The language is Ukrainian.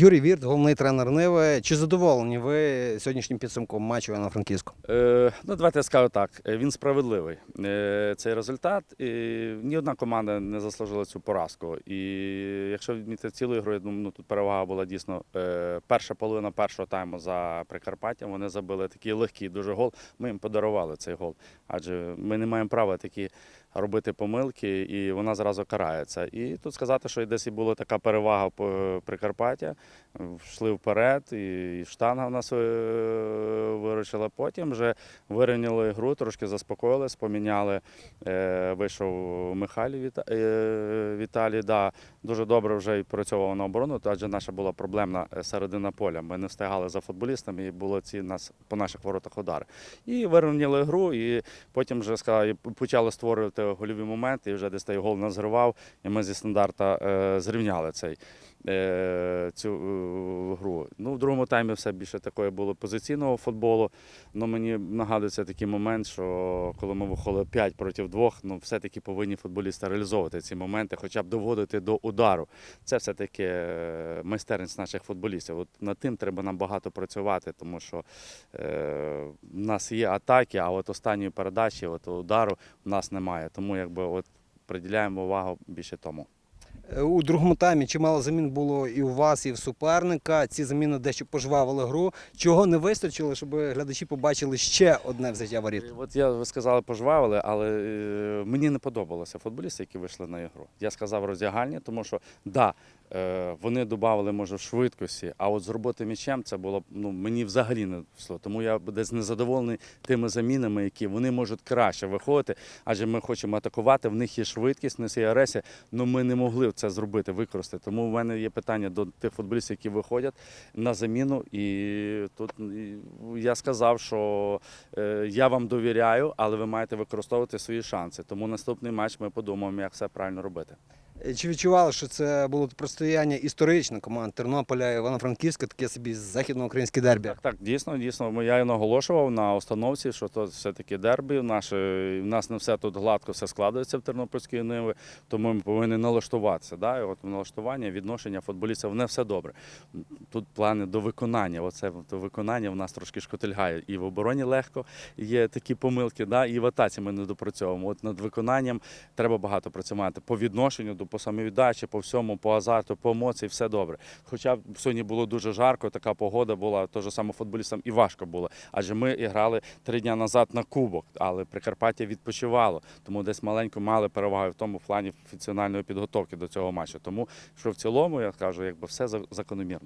Юрій Вірт, головний тренер Ниви. Чи задоволені ви сьогоднішнім підсумком матчу на Франківську? Е, ну, давайте я скажу так. е, Він справедливий. Е, цей результат. І ні одна команда не заслужила цю поразку. І якщо відмітити цілу ігру, я думаю, ну, тут перевага була дійсно е, перша половина першого тайму за Прикарпаттям. Вони забили такий легкий дуже гол. Ми їм подарували цей гол. Адже ми не маємо права такі робити помилки, і вона зразу карається. І тут сказати, що десь і була така перевага по Прикарпаття. Йшли вперед, і штанга в нас е, виручила. Потім вже вирівняли гру, трошки заспокоїлись, поміняли. Е, Вийшов Михайлів Віта- е, Віталій. Да, дуже добре вже і працював на оборону, адже наша була проблемна середина поля. Ми не встигали за футболістами, і було ці нас по наших воротах удари. І вирівняли гру, і потім вже сказали, почали створювати гольові моменти, і вже десь той гол назривав, і ми зі стандарта зрівняли цей. Е, Цю е, гру. Ну, в другому таймі все більше такої було позиційного футболу. Ну, мені нагадується такий момент, що коли ми виходили 5 проти 2, ну все-таки повинні футболісти реалізовувати ці моменти, хоча б доводити до удару. Це все-таки е, майстерність наших футболістів. От над тим треба нам багато працювати, тому що е, в нас є атаки, а от останньої передачі, от удару в нас немає. Тому якби от приділяємо увагу більше тому. Е, У другому таймі чимало замін було і у вас, і в суперника. Ці заміни дещо пожвавили гру. Чого не вистачило, щоб глядачі побачили ще одне взяття воріт? Е, От я ви сказали, пожвавили, але е, мені не подобалося футболісти, які вийшли на ігру. Я сказав роздягальні, тому що да, вони додали, може, в швидкості, а от з роботи м'ячем це було ну, мені взагалі не всло. Тому я десь незадоволений тими замінами, які вони можуть краще виходити, адже ми хочемо атакувати. В них є швидкість, них є агресія, але ми не могли це зробити, використати. Тому в мене є питання до тих футболістів, які виходять на заміну. І тут я сказав, що е, я вам довіряю, але ви маєте використовувати свої шанси. Тому наступний матч ми подумаємо, як все правильно робити. Е, Чи відчували, що це було протистояння історичне команд Тернополя Івано-Франківська, таке собі західноукраїнське дербі? Так, так, дійсно, дійсно. Я і наголошував на установці, що то все-таки дербі. Наше, в нас не все тут гладко все складається в Тернопільській ниви, тому ми повинні налаштуватися. Да? От налаштування, відношення футболістів не все добре. Тут плани до виконання. Оце до виконання в нас трошки шкотильгає. І в обороні легко є такі помилки, да? і в атаці ми не допрацьовуємо. От над виконанням треба багато працювати. По відношенню до по самовіддачі, по всьому, по азарту, по емоції, все добре. Хоча сьогодні було дуже жарко, така погода була, теж саме футболістам і важко було. Адже ми грали три дні назад на кубок, але Прикарпаття відпочивало. Тому десь маленько мали перевагу в тому плані функціональної підготовки до цього матчу. Тому що в цілому я кажу, якби все закономірно.